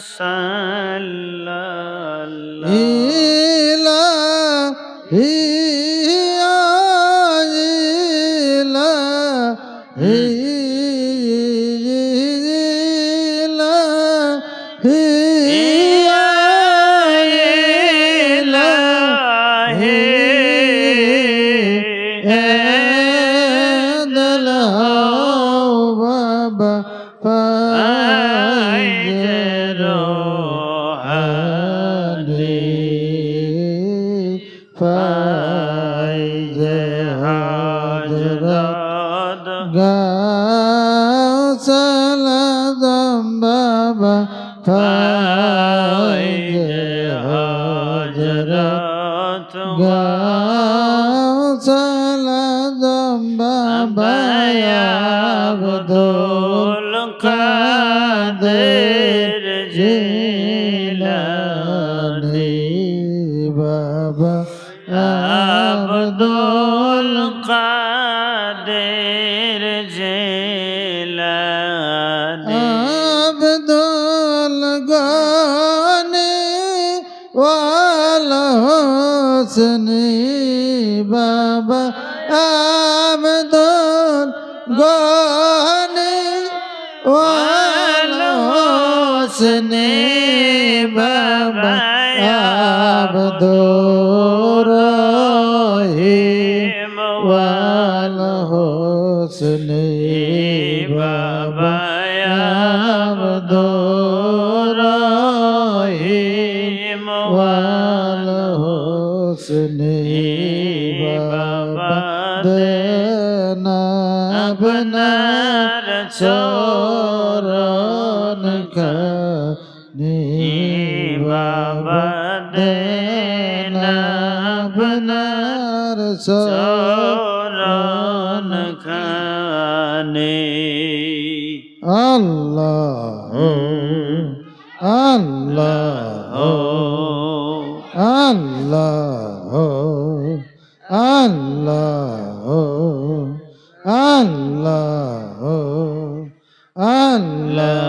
সাল্লাল্লাহ বাদ গাছাল দম বাবা হজরত গাছাল দম বাবা আব্দুল কাদের জিলানি। বাবা। বাবা আমদন গনে ওয়ালসনে বাবা আবদোর হে ওয়ালসনে বাবা। বাবা দেনা আপনার চরণ খানে আল্লাহ আল্লাহ আল্লাহ আল্লাহ আল্লাহ আল্লাহ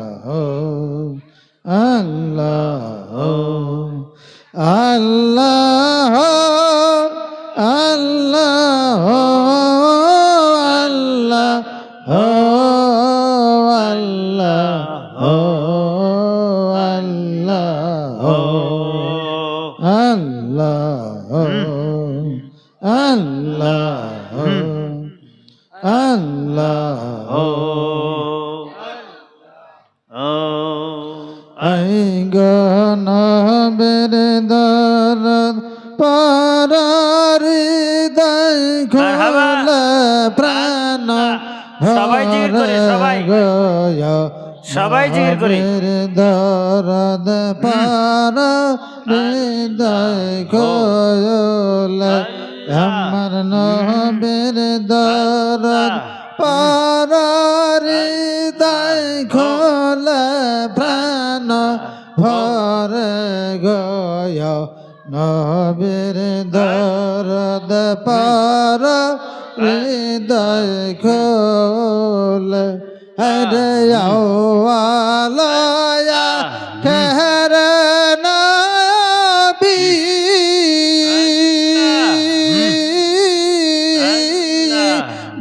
প্রাণ সবাই জিকির করি, সবাই। সবাই জিকির করি। দরদ পারারি দাই খোলা আমার নবের দরদ পারারি দায় খোলে প্রাণ ভর গয় নবের দরদ পার হৃদয় খোলে। হরে আওয়ালয়া কেহর নবী।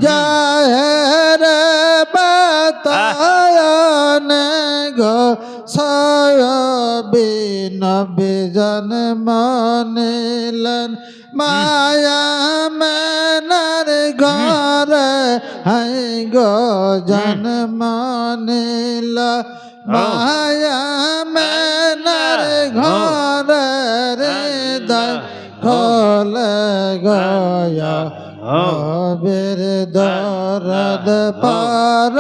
জাহের বাতায়ন গো সয়বি নবী জন্মনিলেন মায়া মনার ঘর, হাই গো জন্মনিল মায়া মনার ঘর রে দয় খোল গয়া হবের দরদ পার,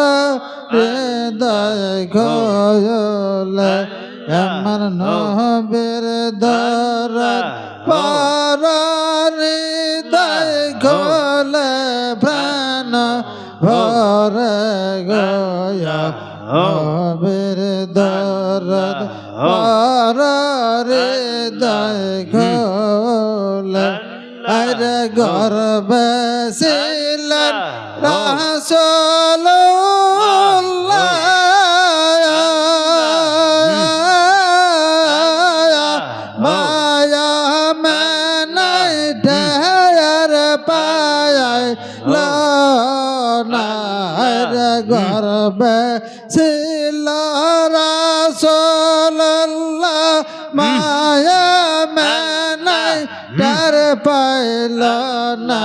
হৃদয় খোল আমার নহবের দরা পারারে দায় গলে প্রাণ ভরে গয়া। নহবের দরা পারারে দায় গলে আরে গর্বে সিলান রাসুল লার গর্ব শিল রাসোল্লাহ মায়া মনাই ডর পাইল না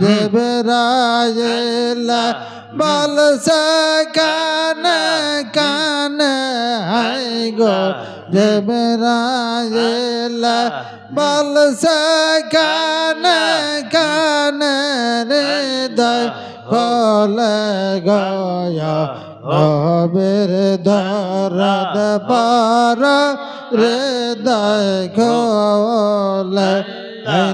দেবরায়েলা বল কান কান হাই গো দেবরায়েলা বল কান কান রে দয় কল গয়া নবের দরদ পার রে দয় খোল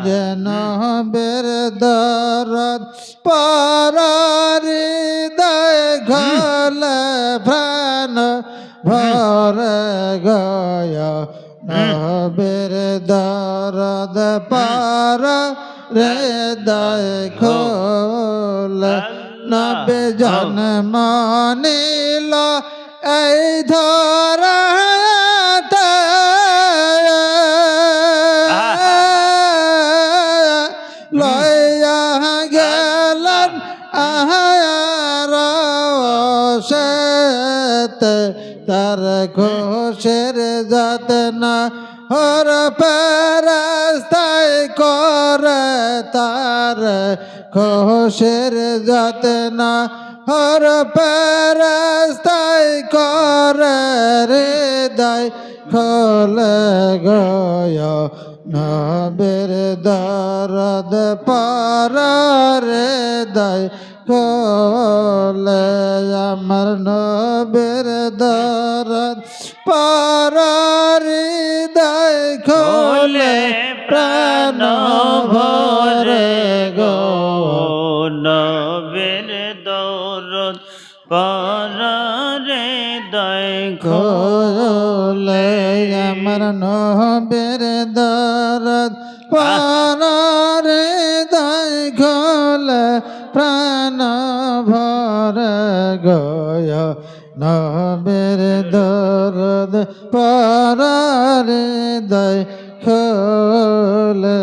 রে নবের দরদ পার রে দয় খোল প্রাণ ভর গয়া নবের দরদ পার রে দয় খোল নবে জন্ম নীল এই ধরাতে। লয়া গেলেন আহার তার খুশের যত্ন হর পরাস্তায় করে তার খুশের যত্ন হর পরাস্তায় করে হৃদয় খোল গয় নবের দরদ পার হৃদয় খোল আমার নবের দরদ পার হৃদয় খোলে প্রাণ খোলে আমার নবের দরদ পার হৃদয় খোলে প্রাণ ভর গয়। নবের দরদ পার হৃদয় খোলে।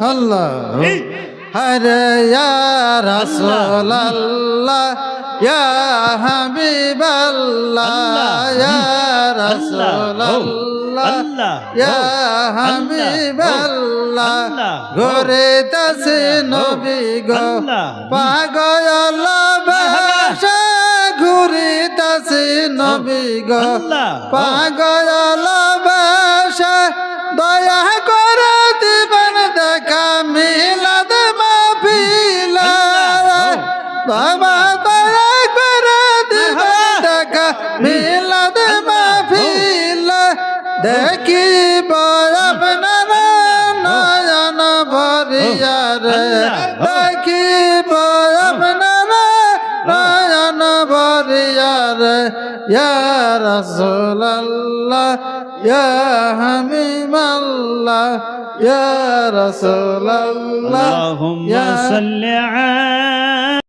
Allah Hare ya Rasul Allah Ya Habib Allah Ya Rasul Allah Ya Habib Allah Gore tase nobi go Pagoyal bhasha Gore tase nobi go Pagoyal يا رسول الله يا حميم الله يا رسول الله اللهم صل على